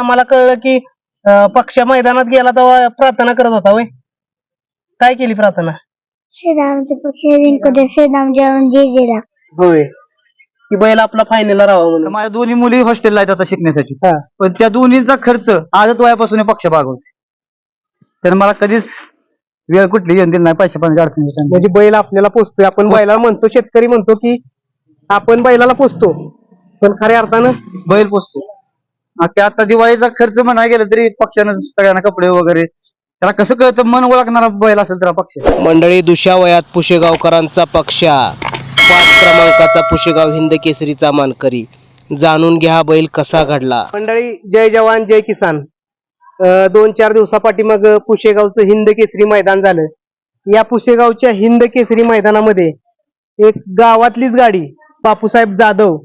आम्हाला कळलं की अं, पक्ष मैदानात गेला तेव्हा प्रार्थना करत होता होय. काय केली प्रार्थना? श्रीरामचे पक्ष जिंकू दे श्रीराम जेवण जे जेला होय. की बैल आपला फायनलला राहावा म्हणून. माझ्या दोन्ही मुली हॉस्टेलला आहेत आता शिकण्यासाठी. हा. पण त्या दोन्हीचा खर्च आजच वयापासून हे पक्ष भागवते तर मला कधीच वेळ कुठली येऊन दिली नाही पैसे पाण्याची अडचणी. म्हणजे बैल आपल्याला पोचतोय. आपण बैलाला म्हणतो शेतकरी म्हणतो की आपण बैलाला पोचतो. पण खऱ्या अर्थानं बैल पोचतो हा, ते आता दिवाळीचा खर्च म्हणायला गेलं तरी पक्षानं सगळ्यांना कपडे वगैरे. त्याला कसं कळतं? मन ओळखणारा बैल असेल तर पक्ष. मंडळी दुशावयात पुशेगावकरांचा पक्षा. पाच क्रमांकाचा पुशेगाव हिंद केसरीचा मानकरी. जाणून घ्या हा बैल कसा घडला. मंडळी जय जवान जय किसान. अं, दोन चार दिवसापाठी मग पुशेगावचं हिंद केसरी मैदान झालं. या पुशेगावच्या हिंद केसरी मैदानामध्ये एक गावातलीच गाडी बापूसाहेब जाधव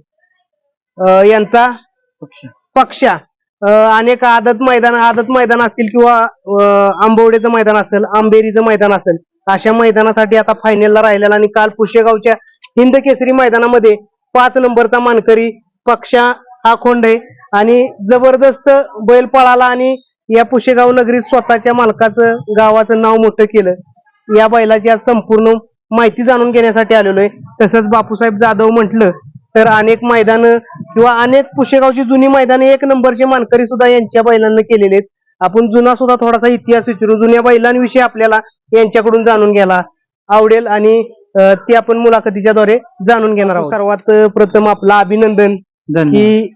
अं, यांचा पक्ष. पक्षा अं, अनेक आदत मैदान आदत मैदान असतील किंवा अं, आंबवडेचं मैदान असेल आंबेरीचं मैदान असेल अशा मैदानासाठी आता फायनलला राहिलेला आणि काल पुशेगावच्या हिंद केसरी मैदानामध्ये पाच नंबरचा मानकरी पक्षा हा खोंड आहे. आणि जबरदस्त बैल पळाला आणि या पुशेगाव नगरीत स्वतःच्या मालकाचं गावाचं नाव मोठं केलं. या बैलाची आज संपूर्ण माहिती जाणून घेण्यासाठी आलेलो आहे. तसंच बापूसाहेब जाधव म्हटलं तर अनेक मैदानं किंवा अनेक पुशेगावची जुनी मैदाने एक नंबरचे मानकरी सुद्धा यांच्या बैलांना केलेले आहेत. आपण जुना सुद्धा थोडासा इतिहास विचारू. जुन्या बैलांविषयी आपल्याला यांच्याकडून जाणून घ्यायला आवडेल आणि ते आपण मुलाखतीच्याद्वारे जाणून घेणार आहोत. सर्वात प्रथम आपलं अभिनंदन की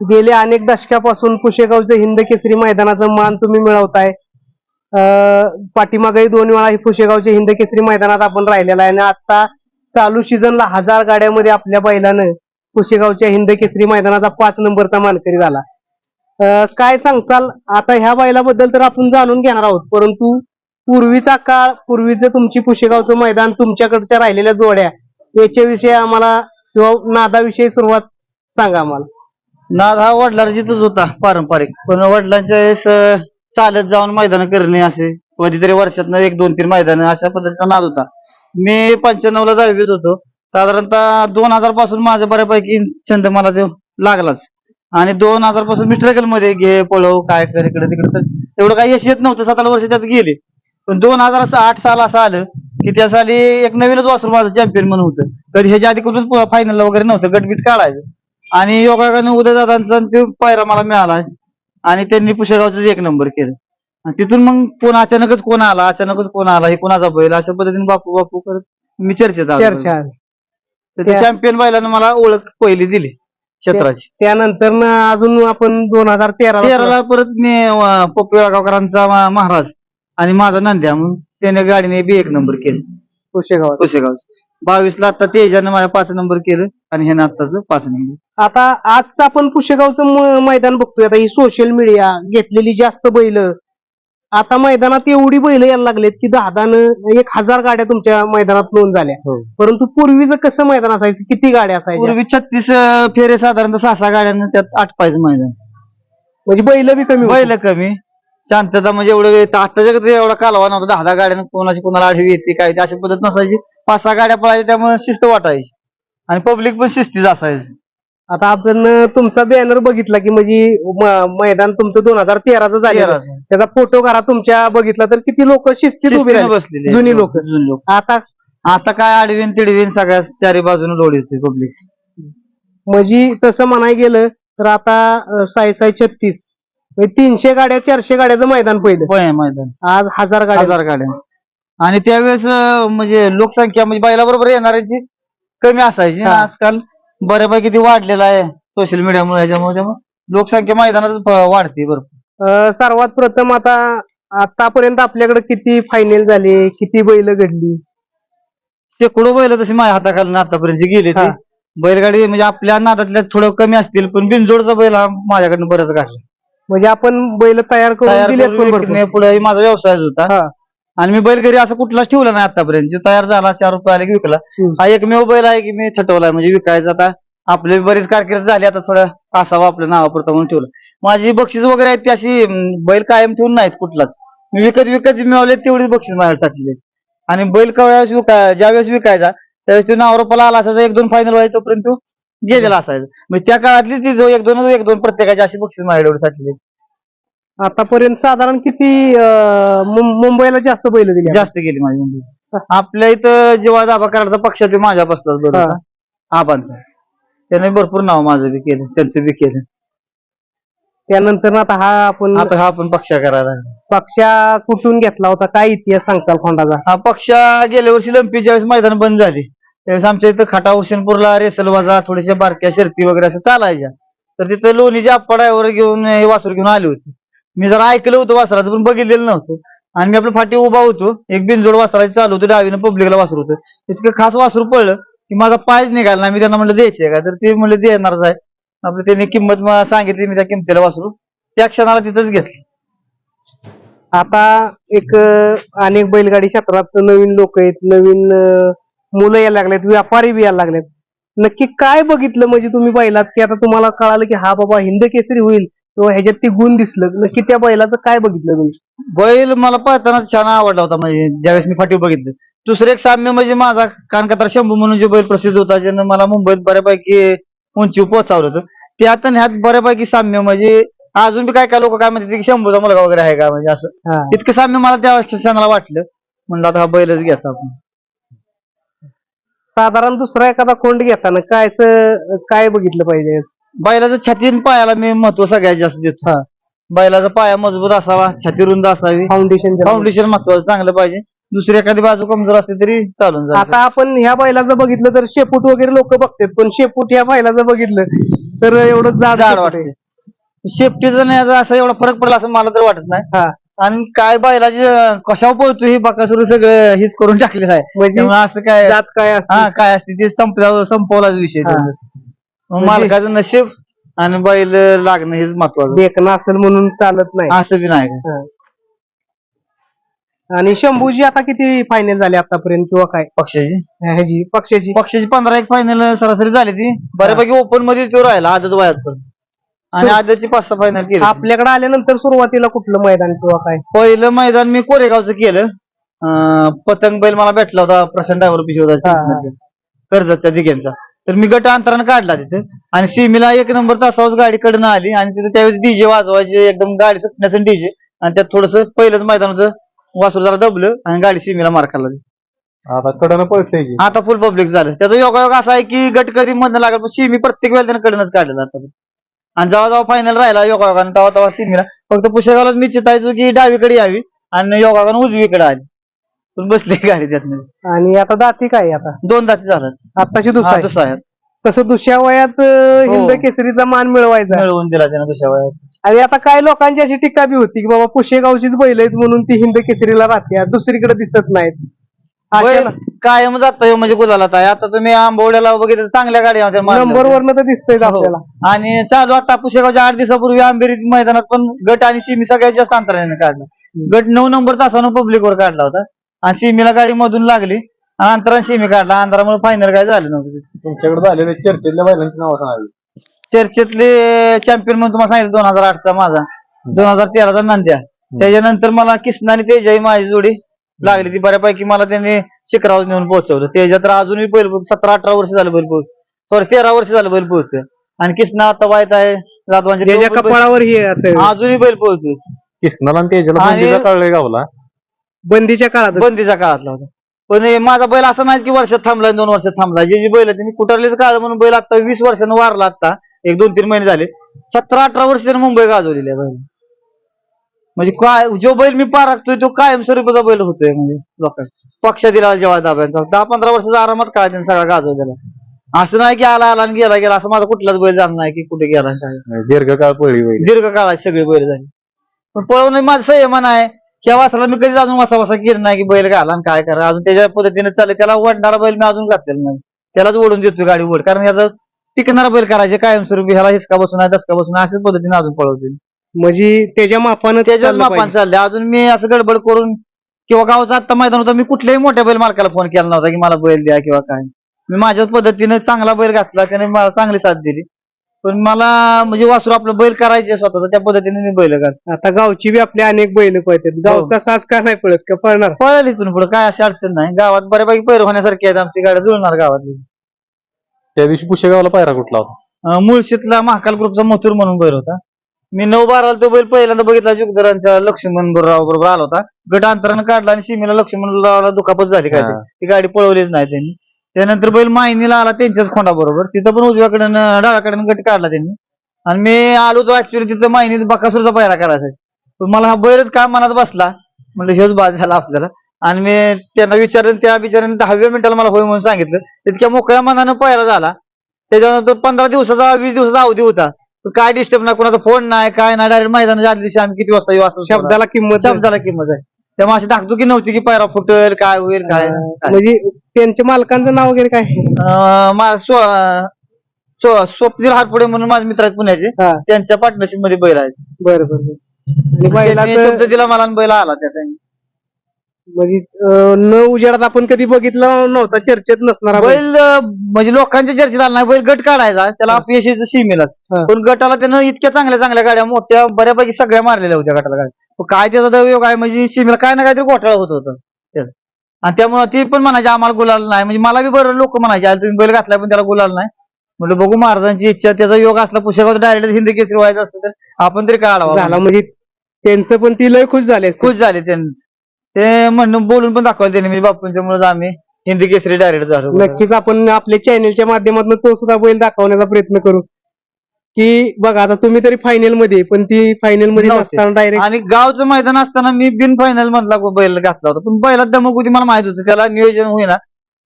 गेल्या अनेक दशकापासून पुशेगावचं हिंद केसरी मैदानाचा मान तुम्ही मिळवताय. अं, पाठीमागेही दोन वेळा हे पुशेगावच्या हिंद केसरी मैदानात आपण राहिलेला आहे आणि आता चालू सीझनला हजार गाड्यामध्ये आपल्या बैलानं कुशेगावच्या हिंद केसरी मैदानाचा पाच नंबरचा मानकरी झाला. काय सांगताल? आता ह्या बैलाबद्दल तर आपण जाणून घेणार आहोत. परंतु पूर्वीचा काळ पूर्वीचं तुमची पुशेगावचं मैदान तुमच्याकडच्या राहिलेल्या जोड्या याच्याविषयी आम्हाला किंवा नादाविषयी सुरुवात सांगा आम्हाला. नाद हा वडिलांचीच होता पारंपरिक. पण वडिलांच्या वेळेस चालत जाऊन मैदान करणे असे कधीतरी वर्षात एक दोन तीन मैदान अशा पद्धतीचा नाद होता. मी पंच्याण्णव ला दहावीत होतो. साधारणतः दोन हजारपासून माझा बऱ्यापैकी छंद मला ते लागलाच. आणि दोन हजारपासून मी ट्रेकलमध्ये घे पळव काय कर इकडे तिकडे तर एवढं काही यश येत नव्हतं. सात आठ वर्ष त्यात गेले. पण दोन हजार आठ साल असं आलं की त्या साली एक नवीनच वासरू माझं चॅम्पियन म्हणून होतं. कधी ह्याच्या आधी कुठून फायनलला वगैरे नव्हतं. गटबीट काढायचं. आणि योगाने उदय दादांचा ते पायरा मला मिळाला. आणि त्यांनी पुशेगावचं एक नंबर केलं. आणि तिथून मग कोण अचानकच कोण आला अचानकच कोण आला हे कोणाचा बैल अशा पद्धतीने बापू बापू करत मी चर्चेत आलो. चर्चा तर त्या चॅम्पियन बैलानं मला ओळख पहिली दिली क्षेत्राची. त्यानंतर ना अजून आपण दोन हजार तेरा तेराला परत मी अं, पप्पू येळगावकरांचा मा- महाराज आणि माझा नंद्या म्हणून त्याने गाडीने बी एक नंबर केलं. पुशेगावात पुशेगाव बावीस ला आता तेजाने माझ्या पाच नंबर केलं आणि ह्यानं आत्ताच पाच नंबर आता आजचं आपण पुशेगावचं म- मैदान बघतोय. आता ही सोशल मीडिया घेतलेली जास्त बैल आता मैदानात एवढी बैल यायला लागलेत की दहा दहानं एक हजार गाड्या तुमच्या मैदानात नोंद झाल्या. हो. परंतु पूर्वीचं कसं मैदान असायचं? किती गाड्या असायच्या? पूर्वी छत्तीस फेरे साधारणतः सहा सहा गाड्यांना त्यात आठ पाहिजे मैदान. म्हणजे बैल बी कमी. बैल कमी. शांतता म्हणजे एवढं आत्ताच्या एवढा कालवा नव्हता. दहा दहा गाड्यानं कोणाची कोणाला आठवी येते काय अशी पद्धत नसायची. पाच सहा गाड्या पळायच्या त्यामुळे शिस्त वाटायची. आणि पब्लिक पण शिस्तीच असायची. आता आपण तुमचा बॅनर बघितला की म्हणजे मैदान तुमचं दोन हजार तेराचं झालं. त्याचा फोटो करा तुमच्या बघितला तर किती लोक शिस्तीत उभी. बसलेली जुनी लोक. आता? आता काय आडवीन तिडवीन सगळ्या चारी बाजूने लोड येते पब्लिक म्हणजे तसं म्हणाय गेलं तर आता साय साय छत्तीस. तीनशे गाड्या चारशे गाड्याचं मैदान पहिलं. मैदान. आज हजार गाड्या. हजार गाड्या. आणि त्यावेळेस म्हणजे लोकसंख्या म्हणजे बैलाबरोबर येणाऱ्याची कमी असायची. आजकाल. बऱ्यापैकी ती वाढलेला आहे सोशल मीडियामुळे ह्याच्यामुळे त्यामुळे लोकसंख्या मैदानातच वाढते अं, सर्वात प्रथम आता आतापर्यंत आपल्याकडे किती फायनल झाले किती बैल घडली शेकडो बैल तशी माझ्या हाताखालून आतापर्यंत जी गेली ती हा. बैलगाडी म्हणजे आपल्या नादातल्या थोडं कमी असतील पण बिनजोडचा बैल हा माझ्याकडनं बरंच काढला म्हणजे आपण बैल तयार करून तयार दिलेत करून पण भरपूर. विकणे पुढे माझा व्यवसायच होता हा. आणि मी बैल घरी असं कुठलाच ठेवला नाही आतापर्यंत जो तयार झाला चार रुपये आले की विकला हम्म. हा एकमेव बैल आहे की मी थटवलाय म्हणजे विकायचा आता आपले बरीच कारकीर्द झाली आता थोडं असावं आपल्या नावापुरतं म्हणून ठेवलं माझी बक्षीस वगैरे आहेत ती अशी अं, बैल कायम ठेवून नाहीत कुठलाच मी विकत विकत जी मिळवले तेवढीच बक्षीस टाकलेली आहेत. आणि बैल कव्यावेळेस विकाय ज्यावेळेस विकायचा त्यावेळेस तो नावरोपाला आला असायचा एक दोन फायनल व्हायचा तोपर्यंत तो गेलेला असायचा म्हणजे त्या काळातली ती जो एक दोन एक दोन प्रत्येकाची अशी बक्षीस साठलेली आहेत. आतापर्यंत साधारण किती मुंबईला जास्त बैल दिली जास्त गेली माझी मुंबई. आपल्या इथं जेव्हा दाबा करायचा पक्ष ते माझ्या बसलाच. बरोबर. आबांचा. त्याने भरपूर नाव माझं बी केलं त्यांचं बी केलं. त्यानंतर आता हा आपण आता हा आपण पक्ष करायला. पक्षा कुठून घेतला होता? काय इतिहास सांगताल खोंडाचा? हा पक्ष गेल्या वर्षी लंपी ज्यावेळेस मैदान बंद झाली त्यावेळेस आमच्या इथं खाटा हुसेनपूरला रेसलवाजा थोड्याशा बारक्या शर्ती वगैरे असं चालायच्या. तर तिथं लोणीच्या आप्पाडावर घेऊन हे वासरू घेऊन आले होते. मी जरा ऐकलं होतं वासराचं पण बघितलेलं नव्हतं. आणि मी आपल्या फाटी उभा होतो. एक बिनजोड वासराची चालू होतं डावीनं पब्लिकला वासरू होतं. इतकं खास वासरू पडलं की माझा पायच निघाला ना मी त्यांना म्हणलं द्यायचे का? तर ते म्हणलं देणारच आहे. आपलं त्यांनी किंमत सांगितली मी त्या किमतीला वासरू. त्या क्षणाला तिथंच घेतलं. आता एक अनेक बैलगाडी क्षेत्रात नवीन लोक आहेत नवीन मुलं यायला लागलेत व्यापारी बी यायला लागलेत. नक्की काय बघितलं? म्हणजे तुम्ही बैलात की आता तुम्हाला कळालं की हा बाबा हिंद केसरी होईल. किंवा ह्याच्यात ते गुण दिसलं. नक्की त्या बैलाचं काय बघितलं तुम्ही? बैल मला पळताना छान आवडला होता म्हणजे ज्यावेळेस मी फाटीव बघितलं. दुसरं एक साम्य म्हणजे माझा कानकातर शंभू म्हणून जो बैल प्रसिद्ध होता ज्यानं मला मुंबईत बऱ्यापैकी उंची पोहोचवलं होतं. ते आता ह्यात बऱ्यापैकी साम्य म्हणजे अजून बी काय काय लोक काय म्हणतात की शंभूचा मुलगा वगैरे आहे का? म्हणजे असं. हा. इतकं साम्य मला त्या क्षणाला वाटलं. म्हणलं आता हा बैलच घ्यायचा आपण. साधारण दुसरा एखादा खोंड घेताना कायच काय बघितलं पाहिजे? बैलाचं छातीन पायाला मी महत्त्व सगळ्यात जास्त देतो. बैलाचा पाया मजबूत असावा छाती रुंद असावी. फाउंडेशन फाउंडेशन महत्वाचं चांगलं पाहिजे. दुसरी एखादी बाजू कमजोर असली तरी चालून जाईल आता आपण ह्या बैलाचं बघितलं तर शेपूट वगैरे लोक बघतात पण शेपूट ह्या बैलाचं बघितलं तर एवढं जाड जाड शेपूट वाटते. शेफ्टीचा नाही याचा असं एवढा फरक पडला असं मला तर वाटत नाही. हा. आणि काय बैलाचे कशावर पळतो हे बकासुरू सगळं हेच करून टाकलेलं आहे. म्हणजे त्यामुळे असं काय जात काय असते? हा काय असते ते संपला संपवलाच विषय हा. म्हणजे- मालकाचं नशीब आणि बैल लागणं हेच महत्वाचं. देखणं असेल म्हणून चालत नाही. असं बी नाही. आणि शंभूजी आता किती फायनल झाले आतापर्यंत किंवा काय? पक्षाची. ह्याची पक्षाची. पक्षाची पंधरा एक फायनल सरासरी झाली ती. बऱ्यापैकी ओपनमध्ये तो राहिला आदत वयात पण. आणि आदतची पाच सहा फायनल केली आपल्याकडे आल्यानंतर सुरुवातीला कुठलं मैदान किंवा काय? पहिलं मैदान मी कोरेगावचं केलं. अं, पतंग बैल मला भेटला होता प्रशांत डायव्हर पिशोदा हा. कर्जतच्या दिघ्यांचा तर मी गट अंतरानं काढला तिथे. आणि सीमीला एक नंबर तासावर गाडी कडनं आली. आणि तिथे त्यावेळेस डीजे वाजवायचे एकदम गाडी सुटण्याचं डीजे आणि त्यात थोडस पहिलंच मैदान होतं वासरू जरा दबलं आणि गाडी सीमीला मार खाल्ला आता कडनं पळतंय की? आता फुल पब्लिक झालं. त्याचा योगायोग असा आहे की गट कधी मधनं लागला पण सीमी प्रत्येक वेळेला त्यानं कडनच काढलेला आता. आणि जेव्हा जेव्हा फायनल राहिला योगायोगानं तेव्हा तेव्हा सीमीला. फक्त पुशेगावलाच मी चितायचो की डावीकडे यावी आणि योगायोगानं उजवीकडे आली. पण बसली गाडी त्यातनं. आणि आता दाती काय आता? दोन दाती झाल्यात. आताशी हा, दुसरा दुसरा आहे. तसं दुसऱ्या वयात अं, हो. हिंद केसरीचा मान मिळवायचा. मिळवून दिला त्यानं दुसऱ्या वयात. आणि आता काय लोकांची अशी टीका बी होती की बाबा पुशेगावचीच बैल आहेत म्हणून ती हिंद केसरीला राहते दुसरीकडे दिसत नाहीत. बैल अशा कायम जात म्हणजे गुलाला आहे. आता तुम्ही आंबवड्याला बघितलं चांगल्या गाड्या होत्या मारल्या. नंबर होत्या. वरनं तर दिसतंय हो. आपल्याला. आणि चालू आता पुशेगावच्या आठ दिवसापूर्वी आंबेरी मैदानात पण गट आणि सिमी सगळ्यात जास्त अंतराने काढला. गट नऊ नंबर तासानं पब्लिक वर काढला होता. आणि सिमीला गाडी मधून लागली. आणि अंतराने सिमी काढला. अंतरामुळे फायनल काय झालं नव्हतं. तुमच्याकडे झालेले चर्चेतल्या बैलांची नावं सांगावी चर्चेतले चॅम्पियन म्हणून तुम्हाला सांगितलं दोन हजार आठचा माझा. दोन हजार तेराचा नांद्या. त्याच्यानंतर मला किसन आणि तेजाही माझी जोडी लागली. ती बऱ्यापैकी मला त्यांनी शिखरावर नेऊन पोहोचवलं. त्याच्यात तर अजूनही बैल सतरा अठरा वर्ष झालं बैल पोहोच सॉरी तेरा वर्ष झालं बैल पोहोचतोय आणि किसना आता वाईट आहे. जाधवांच्या त्याच्या कपाळावर हे अजूनही बैल पोहोचतोय किसनाला आणि तेजाला कळलंय गावला. बंदीच्या काळात. बंदीच्या काळातला होता. पण हे माझा बैल असं नाही की वर्षात थांबलाय दोन वर्षात थांबलाय जे जी बैल त्यांनी कुठरलेच काळ म्हणून बैल आता वीस वर्षानं वारला आता एक दोन तीन महिने झाले. सतरा अठरा वर्ष त्याने मुंबई गाजवलेली आहे बैल. म्हणजे काय जो बैल मी पारखतोय तो कायमस्वरूपाचा बैल होतोय म्हणजे लोकांना पक्ष दिला जेव्हा दाब्यांचा. दहा पंधरा वर्षाचा आरामात काय त्याने सगळा गाजवलेला. असं नाही की आला आला आणि गेला गेला. असं माझा कुठलाच बैल झाला नाही की कुठे गेला दीर्घकाळ पळली बैल. दीर्घ काळात सगळे बैल झाले. पण पळवणं माझं संयमन आहे किंवा वासाला मी कधीच अजून वसा वसा केलं नाही की बैल घाला आणि काय करा. अजून त्याच्या पद्धतीने चालले. त्याला वाटणारा बैल मी अजून घातलेला नाही. त्यालाच ओढून देतोय गाडी ओढ कारण याचं टिकणारा बैल करायचे कायमस्वरूपी. ह्याला हिसका बसून आहे दसका बसून अशाच पद्धतीने अजून पळवते म्हणजे त्याच्या मापानं त्याच्याच मापान. चालले अजून मी असं गडबड करून किंवा गावचा आत्ता मैदान होता मी कुठल्याही मोठ्या बैल मालकाला फोन केला नव्हता की मला बैल द्या किंवा काय. मी माझ्याच पद्धतीने चांगला बैल घातला त्याने मला चांगली साथ दिली. पण मला म्हणजे वासरू आपलं बैल करायचे स्वतःच त्या पद्धतीने मी बैल घात आता गावची बी आपले अनेक बैल पळतात. गावचा साज का नाही पळत? का पळणार? पळेल इथून पुढे काय अशी अडचण नाही. गावात बऱ्यापैकी पैर होण्यासारखी आहेत आमची गाड्या जुळणार गावातली. त्या दिवशी पुशेगावला पायरा कुठला होता? अं, मुळशीतला महाकाल ग्रुपचा मथुर म्हणून बैल होता. मी नऊ बाराला तो बैल पहिल्यांदा बघितला जुगदरांच्या लक्ष्मण राव बरोबर आला होता. गट अंतरानं काढला आणि सीमेला लक्ष्मणरावला दुखापत झाली काय हा. ती गाडी पळवलीच नाही त्यांनी. त्यानंतर बैल मायनीला आला त्यांच्याच खोंडा बरोबर तिथं पण उजव्याकडनं डाव्याकडनं गट काढला त्यांनी. आणि मी आलो तो ऍक्च्युली तिथं मायनीत बकासूरचा पायरा करायचा. पण मला हा बैलच काय मनात बसला? म्हणलं हेच बाद झाला आपल्याला. आणि मी त्यांना विचारलं त्या बिचाराने दहाव्या मिनिटाला मला होय म्हणून सांगितलं. तितक्या मोकळ्या मनानं पायरा झाला. त्याच्यानंतर पंधरा दिवसाचा वीस दिवसाचा अवधी होता. काय डिस्टर्ब नाही कोणाचा फोन नाही काय नाही. डायरेक्ट मैदानाच्या आदल्या दिवशी आम्ही किती वाजता येऊ असं शब्दाला किंमत. शब्दाला किंमत आहे. त्यामुळे अशी धाकधुकी नव्हती की पायरा फुटेल काय होईल काय. म्हणजे त्यांच्या मालकांचं नाव वगैरे काय अं, मा- स्व- स्व- स्वप्नील हातपुडे म्हणून माझे मित्र आहेत पुण्याचे हा त्यांच्या पार्टनरशिपमध्ये बैल आहेत बरं बरं बरं. आणि त्यांनी बैलाचं शब्द दिला मला आणि बैल आला त्या time. म्हणजे अं, न उजेडात आपण कधी बघितलं नव्हता चर्चेत नसणारा बैल. बैल अं, म्हणजे लोकांच्या चर्चेत आला नाही बैल गट काढायचा त्याला अपयशाचं सीमेलाच हा. पण गटाला त्यानं इतक्या चांगल्या चांगल्या गाड्या मोठ्या बऱ्यापैकी सगळ्या मारलेल्या होत्या गटाला गाड्या काय त्याचा दयोग आहे म्हणजे सीमेला काय ना काहीतरी घोटाळा होत होतं. त्याचं. आणि त्यामुळे ते पण म्हणायचे आम्हाला गुलाल नाही. म्हणजे मला बी बरं लोक म्हणायचे "अरे तुम्ही बैल घातलाय पण त्याला गुलाल नाही. म्हटलं बघू महाराजांची इच्छा त्याचा योग असला पुस्तकात डायरेक्ट हिंदी केसरी व्हायचं असतं तर आपण तरी काढावा झाला म्हणजे त्यांचं पण ती लय खुश झाले. खुश झाले त्यांनी ते म्हणून बोलून पण दाखवलं त्यांनी म्हणजे बापूंच्या मुळे आम्ही हिंदी केसरी डायरेक्ट झालो. नक्कीच आपण आपल्या चॅनेलच्या माध्यमातून तो सुद्धा बैल दाखवण्याचा प्रयत्न करू. की बघा आता तुम्ही तरी फायनलमध्ये पण ती फायनलमध्ये नव्हते. नसताना डायरेक्ट आणि गावचं मैदान असताना मी बिन फायनल मधला बैल घातला होता. पण बैलात दमक होती मला माहीत होतं. त्याला नियोजन होईना.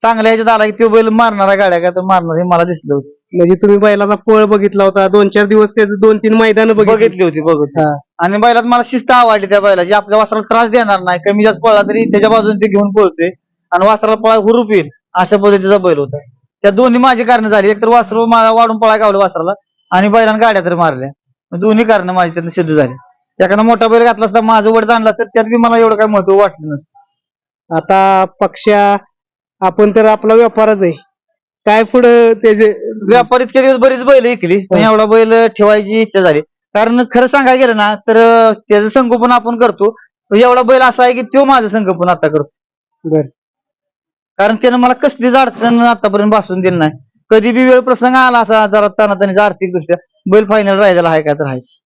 चांगल्या ह्याच्यात आला की तो बैल मारणारा गाड्या का तर मारणार हे मला दिसलं होतं. म्हणजे तुम्ही बैलाचा पळ बघितला होता. दोन चार दिवस त्याचं दोन तीन मैदान बघितली. बघितली होती बघत हा. आणि बैलात मला शिस्त आवडली त्या बैलाची. आपल्या वासराला त्रास देणार नाही. कमी जास्त पळला तरी त्याच्या बाजूने ते घेऊन पळतोय. आणि वासराला पळा हुरूप येईल. अशा पद्धतीचा बैल होता. त्या दोन्ही माझी कारण झाली. एकतर वासरू मला वाढून पळा गावलं वासराला. आणि बैलानं गाड्या तर मारल्या. दोन्ही कारण माझी त्यातनं सिद्ध झाली. एखादा मोठा बैल घातला असता माझं वड आणला असतं त्यात बी मला एवढं काय महत्त्व वाटलं नसतं. आता पक्षा आपण तर आपला व्यापारच आहे. काय पुढं त्याचे व्यापार इतके दिवस बरीच बैल ऐकली पण. एवढा बैल ठेवायची इच्छा झाली. कारण खरं सांगायला गेलं ना तर त्याचं संगोपन आपण करतो. पण एवढा बैल असा आहे की तो माझं संगोपन आता करतो. बर. कारण त्यानं मला कसलीच अडचण आतापर्यंत भासून दिली नाही. कधी बी वेळ प्रसंग आला असा जरा तानातानीचा आर्थिक दृष्ट्या बैल फायनल राहायला आहे का तर राहायचं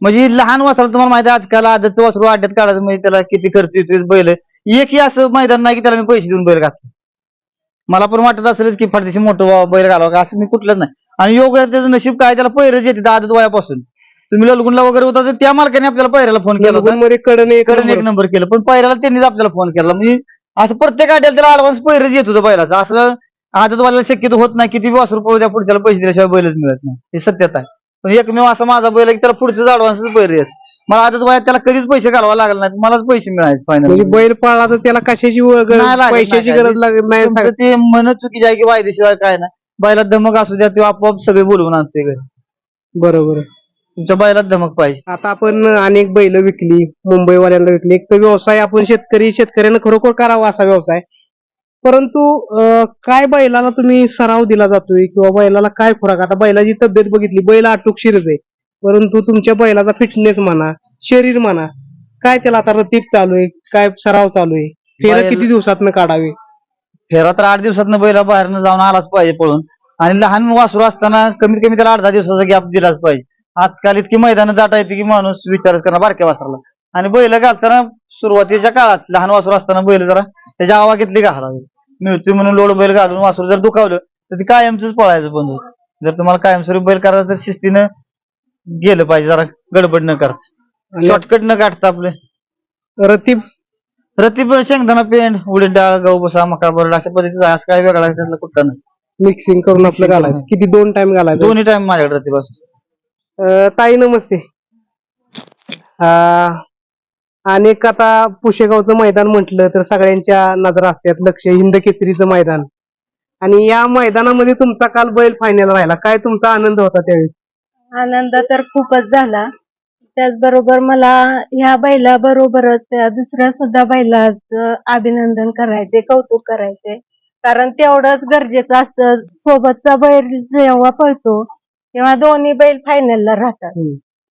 म्हणजे लहान वासराला तुम्हाला माहिती आहे आजकाल आदत वासरू अड्ड्यात काढायचं म्हणजे त्याला किती खर्च येतोय बैल. एकही असं मैदान नाही की त्याला मी पैसे देऊन बैल घातले. मला पण वाटत असेलच की फारदेशी मोठं व्हावं, बैल घालावं का असं मी कुठलंच नाही. आणि योग त्याचं नशीब काय त्याला पैरच येते आदत वयापासून. तुम्ही ललगुणला वगैरे होता तर त्या मालकाने आपल्याला पैराला फोन केला कडन एक नंबर. केलं पण पहिल्याला त्यांनीच आपल्याला फोन केला. म्हणजे असं प्रत्येक आठ्याला त्याला ऍडव्हान्स पैरच येत होतं बैलाचं. असं आदतवाल्याला शक्यतो होत नाही किती वास रुपये द्या पुढच्याला पैसे दिल्याशिवाय बैलच मिळत नाही. हे सत्यता आहे. पण एकमेव असा माझा बैल आहे की त्याला पुढचं ऍडव्हान्सच पैर येस मला आदत वयात त्याला कधीच पैसे घालवा लागले नाहीत. मलाच पैसे मिळायचे म्हणजे फायनल बैल पळला तर त्याला कशाची व- नाही गरज पैशाची नाही गरज लागत नाही तुमचं ते मन चुकीचे आहे की वायदेशिवाय काय नाही. बैलात धमक असू द्या ते आपोआप सगळे बोलवून आणतोय घरी. बरोबर. आहे. तुमच्या बैलात धमक पाहिजे. आता आपण अनेक बैल विकली मुंबईवाल्यांना विकली. एक तर व्यवसाय आपण शेतकरी शेतकऱ्यानं खरोखर करावा असा व्यवसाय. परंतु काय बैलाला तुम्ही सराव दिला जातोय किंवा बैलाला काय खुराक? आता बैलाची तब्येत बघितली बैल आटुकशीरच आहे. परंतु तुमच्या बैलाचा फिटनेस म्हणा शरीर म्हणा काय त्याला आता रतीप चालू आहे काय सराव चालू आहे? फेर किती दिवसातनं काढावे? फेरा तर आठ दिवसात बैला बाहेरनं जाऊन आलाच पाहिजे पळून. आणि लहान वासरू असताना कमीत कमी त्याला आठ दहा दिवसाचा गॅप दिलाच पाहिजे. आजकाल इतकी मैदानं जाता येते की माणूस विचारच करणार बारक्या वासराला. आणि बैल घालताना सुरुवातीच्या काळात लहान वासरू असताना बैल जरा त्याच्या आवागेतली घालावी मिळतोय म्हणून लोड बैल घालून वासरू जर दुखावलं तर ते कायमच पळायचं बंद होत. जर तुम्हाला कायमस्वरूपी बैल करायचं तर शिस्तीनं गेलं पाहिजे जरा गडबड न करता. शॉर्टकट न काढता आपले. रतीप रतीप शेंगदाणा पेंड उडीद डाळ गहू बसा मका बरड अशा पद्धतीचा आज काय वेगळा त्यातला कुठला नाही. मिक्सिंग करून आपलं घालायचं. किती दोन टाइम घालायचं? दोन्ही टाइम माझ्याकडे रतीप असतो. अं, ताई नमस्ते. अनेक आता पुशेगावचं मैदान म्हटलं तर सगळ्यांच्या नजर असतात. लक्ष हिंद केसरीचं मैदान. आणि या मैदानामध्ये तुमचा काल बैल फायनल राहिला. काय तुमचा आनंद होता त्यावेळी? आनंद तर खूपच झाला. त्याचबरोबर मला ह्या बैला बरोबरच त्या दुसऱ्या सुद्धा बैलाचं अभिनंदन करायचे कौतुक करायचे. कारण तेवढंच गरजेचं असतं. सोबतचा बैल जेव्हा पळतो तेव्हा दोन्ही बैल फायनलला राहतात.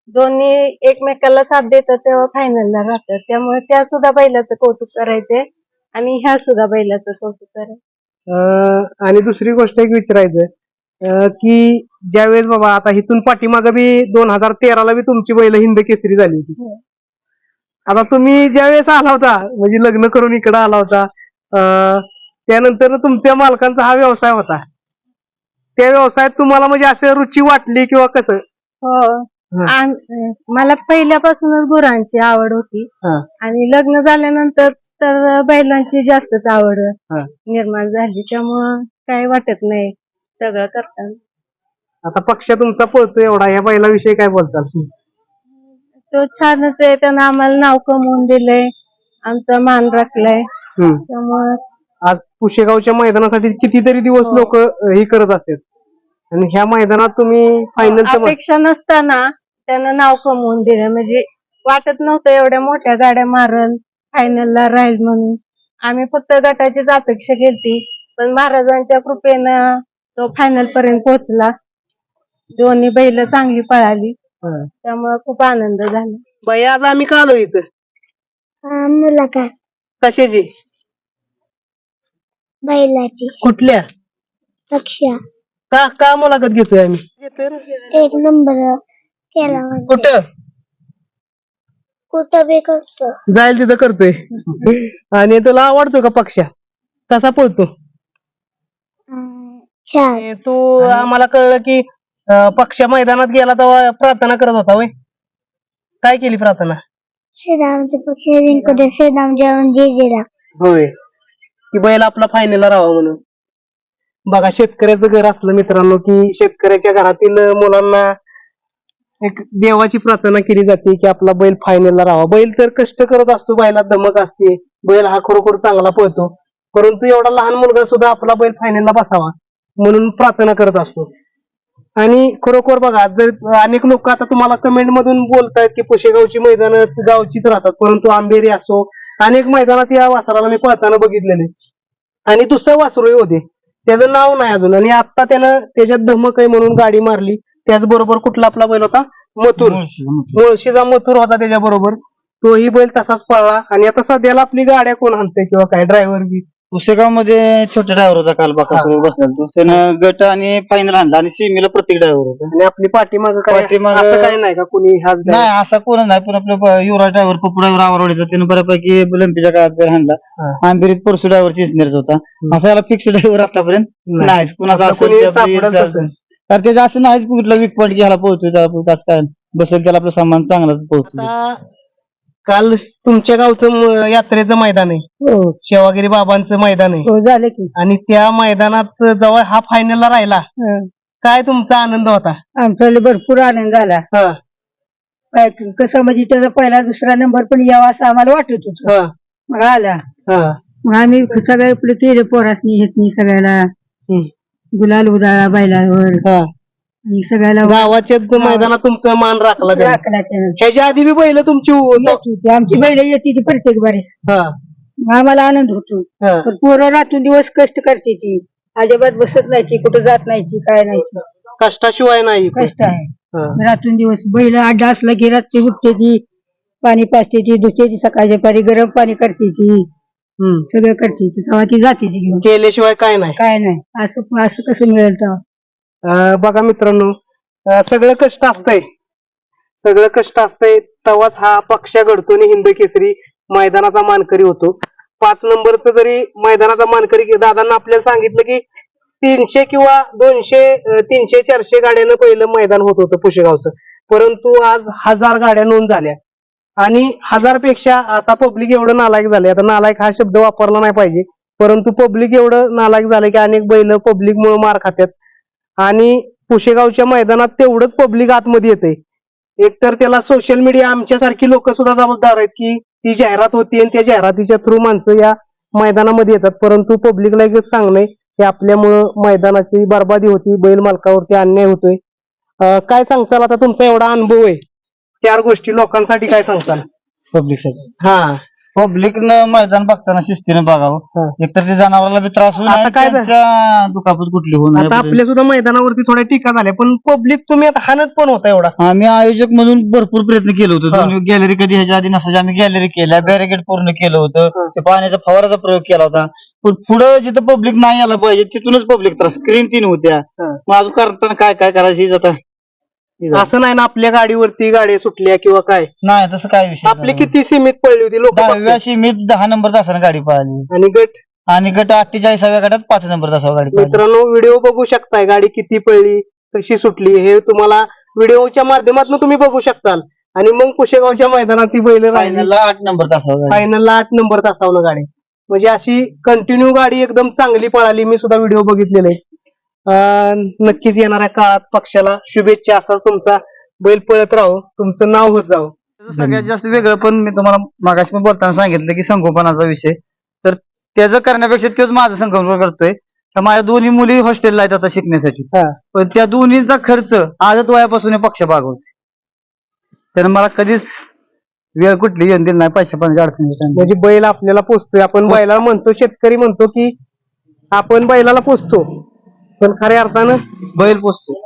दोन्ही एकमेकाला साथ देतात तेव्हा फायनलला राहतात. त्यामुळे त्या सुद्धा बैलाचं कौतुक करायचे आणि ह्या सुद्धा बैलाचं कौतुक करायचे अं, आणि दुसरी गोष्ट एक विचारायचं अं, की ज्यावेळेस बाबा आता इथून पाठीमागं बी दोन हजार तेराला बी तुमची बैल हिंद केसरी झाली होती. आता तुम्ही ज्यावेळेस आला होता म्हणजे लग्न करून इकडे आला होता अं, त्यानंतर तुमच्या मालकांचा हा व्यवसाय होता. त्या व्यवसायात तुम्हाला म्हणजे असं रुची वाटली किंवा कसं? हो. मला पहिल्यापासूनच गुरांची आवड होती. हा. आणि लग्न झाल्यानंतर तर बैलांची जास्तच आवड हा. निर्माण झाली. त्यामुळं काही वाटत नाही सगळं करताना. आता पक्ष तुमचा पळतो एवढा. या बैलाविषयी काय बोलचाल तो छानच आहे. त्यानं आम्हाला नाव कमवून दिलंय. आमचा मान राखलाय. हम्म. त्यामुळं आज पुशेगावच्या मैदानासाठी कितीतरी दिवस हो. लोक हे करत असतात. आणि ह्या मैदानात तुम्ही फायनलचं अपेक्षा नसताना त्यानं नाव कमवून दिलं. म्हणजे वाटत नव्हतं एवढ्या मोठ्या गाड्या मारल फायनलला राहील म्हणून. आम्ही फक्त गटाचीच अपेक्षा केली पण महाराजांच्या कृपेनं तो फायनल पर्यंत पोहोचला. दोन्ही बैल चांगली पळाली. त्यामुळे खूप आनंद झाला. बाई आज आम्ही का आलो इथं? मुलाखत. कशाची? बैलाची. कुठल्या? पक्षा का का मुलाखत घेतोय आम्ही? घेतोय ना. एक नंबर केला म्हणजे. कुठं? कुठं बी करतो. जाईल तिथं करतोय. आणि तुला आवडतो का पक्षा कसा पळतो? अं, छान. आणि तू आम्हाला कळलं की अं, पक्ष मैदानात गेला तेव्हा प्रार्थना करत होता होय? काय केली प्रार्थना? श्रीरामचे पक्ष जिंकू दे. श्रीराम जेवण जे जिरा होय. की बैल आपला फायनलला राहावा म्हणून. बघा शेतकऱ्याचं घर असलं मित्रांनो की शेतकऱ्याच्या घरातील मुलांना एक देवाची प्रार्थना केली जाते की आपला बैल फायनलला राहावा. बैल तर कष्ट करत असतो बैला धमक असते. बैल हा खरोखर चांगला पळतो. परंतु एवढा लहान मुलगा सुद्धा आपला बैल फायनलला बसावा म्हणून प्रार्थना करत असतो. आणि खरोखर बघा जर अनेक लोक आता तुम्हाला कमेंट मधून बोलतायत की पुशेगावची मैदान गावचीच राहतात परंतु आंबेरी असो अनेक मैदानात या वासराला मी पळताना बघितलेले आणि दुसरं वासरू होते त्याचं नाव नाही अजून. आणि आता त्यानं त्याच्यात धमक आहे म्हणून गाडी मारली. त्याचबरोबर कुठला आपला बैल होता? मथुर. मुळशीचा मथुर. होता त्याच्याबरोबर. तोही बैल तसाच पळला. आणि आता सध्याला आपली गाड्या कोण आणते किंवा काय? ड्रायव्हर बी. पुसेगावमध्ये छोट्या ड्रायव्हर होता काल बाकासोबत बसला तो त्यानं गट आणि फायनल आणला आणि सीमेला प्रत्येक ड्रायव्हर होता आणि आपली पाठीमाग काय पाठीमागं- असं नाही का कुणी हाच? नाही असा कोण नाही पण आपलं युवराज ड्रायव्हर पप्पू ड्रायव्हर आवडीचा त्यानं बऱ्यापैकी लंपीच्या काळात हाणला हा. आंबेरीत परसू ड्रायव्हर इंजिनियरचा होता असा याला फिक्स ड्रायव्हर आतापर्यंत नाही. नाहीच कुणाचा आपलं कोणी सापडेल तसं. असेल. तर त्याचं असं नाहीच की कुठला वीक पॉईंट घ्यायला पोहोचतोय त्याला असं काय बसेल त्याला आपला सामान चांगलाच पोहोचतो आता काल तुमच्या गावचं म- यात्रेचं मैदान आहे. हो. शेवागिरी बाबांचं मैदान आहे. हो झालं की. आणि त्या मैदानात जेव्हा हा फायनलला राहिला. काय तुमचा आनंद होता? आमचा भरपूर आनंद झाला. हा, काय कसं म्हणजे त्याचा पहिला दुसरा नंबर पण यावा असं आम्हाला वाटत होतं. हा, मग आला. हा. मग आम्ही सगळे आपलं केलं पोरासनी हेसनी सगळ्याला? हम्म, गुलाल उदाळा बैलावर. हा. सगळ्याला गावाच्या मैदानात तुमचा मान राखला त्याने. राखला त्यानं. ह्याच्या आधी बी बैल तुमची उ- येत होती. आमची बैल येते ती प्रत्येक बारीस हा, मग आम्हाला आनंद होतो हा. पण पोरं रातून दिवस कष्ट करते ती अजिबात बसत नाही ती कुठं जात नाही ती काय नाही ती. कष्टाशिवाय नाही कष्ट आहे हा. रातून दिवस बैल अड्डा असला की रात्री उठते ती पाणी पाजते ती धुते ती सकाळच्या पारी गरम पाणी करते ती हम्म. सगळं करते ती तेव्हा ती जाते ती घेऊन केल्याशिवाय काय नाही काय नाही असं असं कसं मिळेल तेव्हा बघा मित्रांनो सगळं कष्ट असतंय. सगळं कष्ट असतंय तवाच हा पक्ष घडतो आणि हिंद केसरी मैदानाचा मानकरी होतो. पाच नंबरचं जरी मैदानाचा मानकरी दादांना आपल्याला सांगितलं की तीनशे किंवा दोनशे तीनशे चारशे गाड्यानं पहिलं मैदान होत होतं पुशेगावचं. परंतु आज हजार गाड्या नोंद झाल्या. आणि हजारपेक्षा आता पब्लिक एवढं नालायक झाले आता नालायक हा शब्द वापरला नाही पाहिजे. परंतु पब्लिक एवढं नालायक झालं की अनेक बैल पब्लिकमुळे मार खात्यात. आणि पुशेगावच्या मैदानात तेवढंच पब्लिक आतमध्ये येते एकतर त्याला सोशल मीडिया आमच्यासारखी लोक सुद्धा जबाबदार आहेत की ती जाहिरात होती आणि त्या जाहिरातीच्या थ्रू माणसं या मैदानामध्ये येतात. परंतु पब्लिकला एकच सांगणे की आपल्यामुळं मैदानाची बर्बादी होती बैल मालकावरती अन्याय होतोय. काय सांगचाल आता तुमचा एवढा अनुभव आहे. चार गोष्टी लोकांसाठी काय सांगताल? पब्लिक हा. पब्लिक न मैदान बघताना शिस्तीने हा. बघावं एकतर ते जनावराला बी त्रास होऊ आता नये काय झालं? त्यांच्या दुखापत कुठली होऊ नये आता आपल्या सुद्धा मैदानावरती थोड्या टीका झाल्या पण पब्लिक तुम्ही आता हाणत पण होता एवढा आम्ही आयोजक म्हणून भरपूर प्रयत्न केले होते हा. दोन गॅलरी कधी ह्याच्या आधी नसायची आम्ही गॅलरी केल्या बॅरिकेड पूर्ण केलं हा. होतं ते पाण्याचा फवाराचा प्रयोग केला होता पण पुढं जिथं पब्लिक नाही आलं पाहिजे तिथूनच पब्लिक त्रास स्क्रीन तीन होत्या हा. मग अजून करताना काय काय करायचं हीच आता. असं नाही ना आपल्या गाडीवरती गाड्या सुटल्या किंवा काय? नाही तसं काय विषय आपली नाही. किती सीमित पडली होती? लोक दहाव्या सीमित दहा नंबर तासानं गाडी पळाली आणि गट? आणि गट अठ्ठेचाळीसाव्या गटात पाच नंबर तासावर गाडी पळाली मित्रांनो व्हिडिओ बघू शकताय गाडी किती पडली कशी सुटली हे तुम्हाला व्हिडिओच्या माध्यमातून तुम्ही बघू शकताल. आणि मग पुशेगावच्या मैदानात ती बैल राहिली. फायनलला आठ नंबर तासावर गाडी. फायनलला आठ नंबर तासावलं गाडी. म्हणजे अशी कंटिन्यू गाडी एकदम चांगली पळाली. मी सुद्धा व्हिडिओ बघितलेले. नक्कीच येणाऱ्या काळात पक्षाला शुभेच्छा असाच तुमचा. बैल पळत राहो तुमचं नाव होत जावं. सगळ्यात जास्त वेगळं पण मी तुम्हाला मागाशी पण बोलताना सांगितलं की संगोपनाचा विषय. तर त्याचं करण्यापेक्षा तोच माझं संगोपन करतोय. तर माझ्या दोन्ही मुली हॉस्टेलला आहेत आता शिकण्यासाठी. हा. पण त्या दोन्हीचा खर्च आजच वयापासून हे पक्ष भागवते त्यानं मला कधीच वेळ कुठली येऊन दिली नाही अडचणीच्या time ला. म्हणजे बैल आपल्याला पोचतोय आपण बैलाला म्हणतो शेतकरी म्हणतो की आपण बैलाला पोचतो पण खऱ्या अर्थानं बैल पोचतो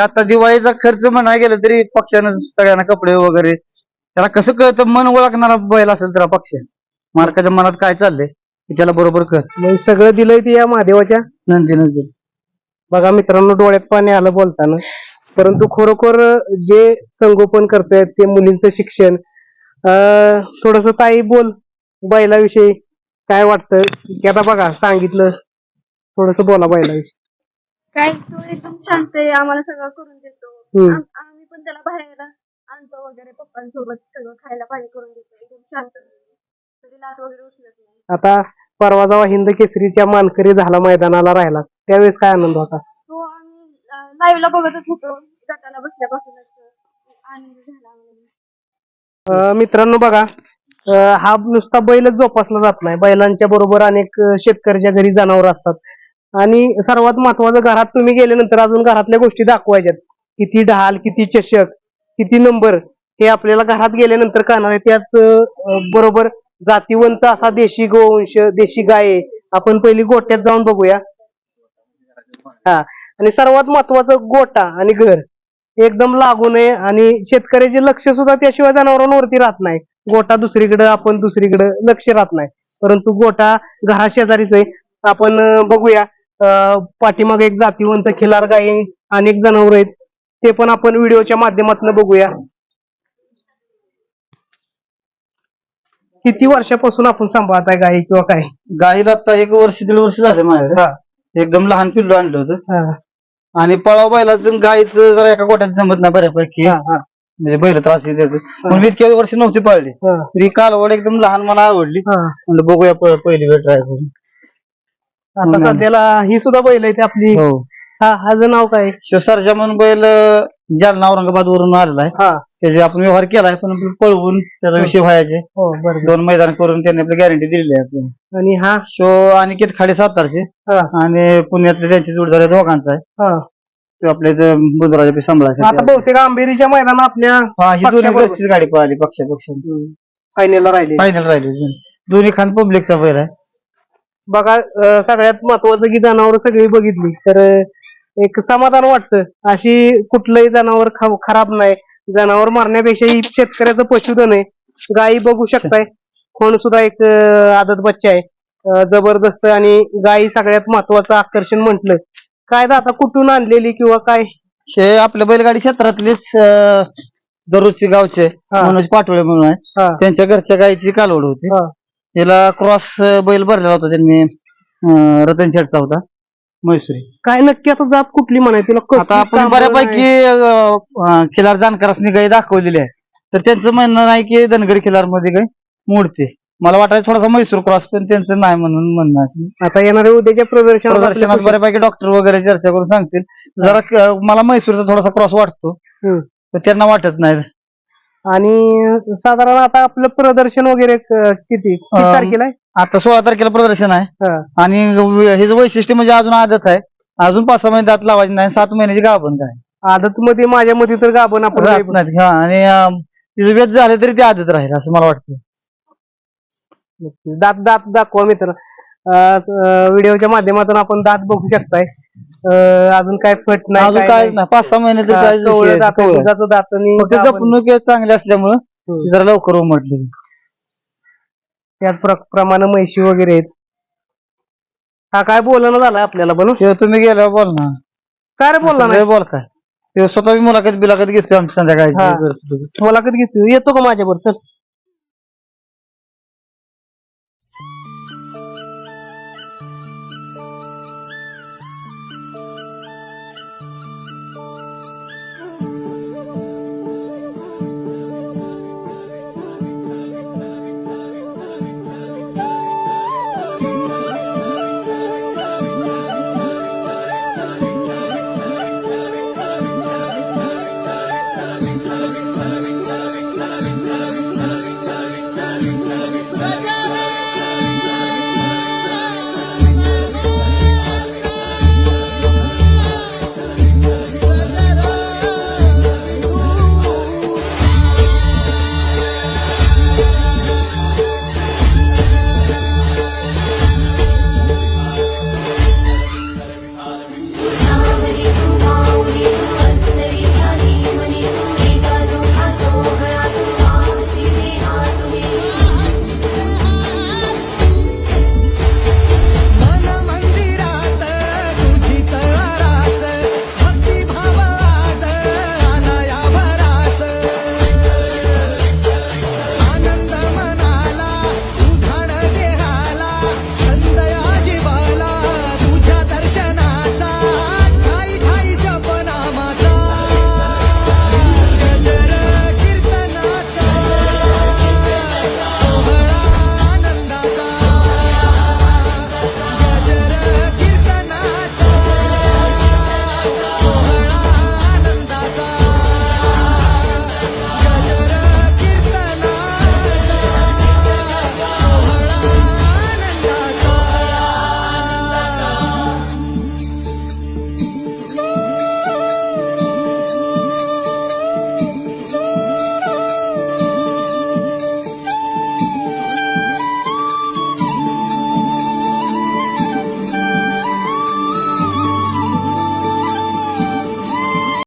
आता दिवाळीचा खर्च म्हणायला गेलं तरी पक्षानं सगळ्यांना कपडे वगैरे त्याला कसं कळतं? मन ओळखणारा बैल असेल तर पक्ष. मालकाच्या मनात काय चाललंय त्याला बरोबर कळत. म्हणजे सगळं दिलंय ते या महादेवाच्या? नंदी नंदी. बघा मित्रांनो डोळ्यात पाणी आलं बोलताना. परंतु खरोखर जे संगोपन करतायत ते मुलींचं शिक्षण थोडस ताई बोल बैलाविषयी. काय वाटतं? की आता बघा सांगितलं. थोडस बोला बैलाविषयी काय? तो एकदम शांत आहे आम्हाला सगळं करून देतो. हम्म. आम- आम्ही पण त्याला बाहेर आणतो वगैरे पप्पांसोबत सगळं खायला पाणी करून देतो. एकदम शांत. कधी लाट वगैरे उचलत नाही. आता परवा जेव्हा हिंद केसरीच्या मानकरी झाला मैदानाला राहिला त्यावेळेस काय आनंद होता? तो आम्ही लाईव्हला बघतच होतो. गटाला बसल्यापासूनच. आनंद झाला आम्हाला. अं, मित्रांनो बघा अं, हा नुसता बैलच जोपासला जात नाही. बैलांच्या बरोबर अनेक अं, शेतकऱ्याच्या घरी जनावर असतात. आणि सर्वात महत्वाचं घरात तुम्ही गेल्यानंतर अजून घरातल्या गोष्टी दाखवायच्यात. किती ढाल किती चषक किती नंबर हे आपल्याला घरात गेल्यानंतर कळणार आहे. त्याच बरोबर जातीवंत असा देशी गोवंश देशी गाय आपण पहिली गोट्यात जाऊन बघूया. हा. आणि सर्वात महत्वाचं गोटा आणि घर. एकदम लागू नये आणि शेतकऱ्याचे लक्ष सुद्धा त्याशिवाय जनावरांवरती राहत नाही. गोटा दुसरीकडे आपण दुसरीकडे लक्ष राहत नाही. परंतु गोटा घरा शेजारीच आहे. आपण बघूया. पाठीमागे एक जातीवंत खिलार गाई अनेक जनावर आहेत. ते पण आपण व्हिडिओच्या माध्यमातून बघूया. किती वर्षापासून आपण सांभाळत आहे गाई किंवा काय? गाईला आता एक वर्ष दीड वर्ष झाले माझ्याकडे. हा. एकदम लहान पिल्लू आणलं होतं. आणि पळाव बैलाचं गाईचं जरा एका गोट्यात जमत नाही बऱ्यापैकी. म्हणजे बैल त्रास देतो पण मी इतक्या वर्ष नव्हती पळली. तरी कालवड एकदम लहान मला आवडली. म्हणलं बघूया पहिली वेळ ट्राय करून. आता हम्म. सध्याला ही सुद्धा बैल आहे ती आपली. हो. हा हाचं नाव काय? शिवसारजा म्हणून बैल अं, जालना औरंगाबाद वरून आलेला आहे. हा. त्याचे आपण व्यवहार केलाय पण आपलं पळवून त्याचा विषय व्हायचे. हो बरोबर दोन मैदान करून त्यांनी आपली गॅरंटी दिलेली आहे आपल्याला आणि हा? शो अनिकेत खाडे सातारचे. हा. आणि पुण्यातले त्यांचे जोडदार आहे दोघांचा आहे. हा. तो आपल्या इथं बुधवाराच्या आता सांभाळायचा बहुतेक आंबेरीच्या मैदानात आपल्या हा ही दोन्ही पक्षाबरोबर. घरचीच गाडी पळाली पक्षापेक्षा. फायनलला राहिली फायनल राहिली दोन्ही खान पब्लिकचा बैल आहे. बघा सगळ्यात महत्वाचं की जनावर सगळी बघितली. तर एक समाधान वाटतं. अशी कुठलंही जनावर खराब नाही. जनावर मारण्यापेक्षा ही शेतकऱ्याचं पशुधन आहे. गायी बघू शकताय. कोण सुद्धा एक आदत बच्चा आहे. जबरदस्त आणि गायी सगळ्यात महत्वाचं आकर्षण म्हंटल. काय आता कुठून आणलेली किंवा काय? हे आपल्या बैलगाडी क्षेत्रातलेच दररोजचे गावचे. मनोज पाटोळे म्हणून आहे. त्यांच्या घरच्या गायची कालवड होती. याला क्रॉस बैल भरलेला होता त्यांनी अं, रतन शेठचा होता म्हैसुरी. काय नक्की आता जात कुठली म्हणाय? तुला कसली आता आपण बऱ्यापैकी नाही? अं, अं, खिलार जाणकारांनी गाय दाखवलेली आहे. तर त्यांचं म्हणणं नाही की धनगरी खिलारमध्ये गाय मोडते. मला वाटायचं थोडासा म्हैसूर क्रॉस पण त्यांचं नाही म्हणून म्हणणं असेल आता येणाऱ्या उद्याच्या प्रदर्शनात प्रदर्शनात आपल्या बऱ्यापैकी डॉक्टर वगैरे चर्चा करून सांगतील. जरा क- मला म्हैसूरचा थोडासा क्रॉस वाटतो. हम्म. पण त्यांना वाटत नाही. आणि साधारण आता आपलं प्रदर्शन वगैरे क- किती? किती अं, तारखेला आहे? आता सोळा तारखेला प्रदर्शन आहे. हा. आणि हे वैशिष्ट्य म्हणजे अजून आदत आहे. अजून पाच सहा महिने दात लावायचे नाही सात महिन्याची गाभण काय? आदत मध्ये माझ्या मध्ये तर गाभण आपण राहत नाहीत. हा आणि अं, तिचं वेच झाले तरी ते आदत राहील असं मला वाटतं. दात दात दाखवा मित्र व्हिडिओच्या माध्यमातून आपण दात बघू शकताय. अजून काय फट नाही अजून काय नाही. पाच सहा महिने कवळं दात. जपणूक चांगली असल्यामुळं जरा लवकर उमटली. त्याच प्र- प्रमाणे म्हैशी वगैरे आहेत. हा काय बोलणं झालं आपल्याला बनू? तुम्ही गेल्यावर बोल ना. काय रे बोलला नाही? बोल काय ते स्वतः मुलाखत बिलाखत घेतोय आमची. संध्याकाळी मुलाखत घेतो येतो का माझ्याबरोबर? चल.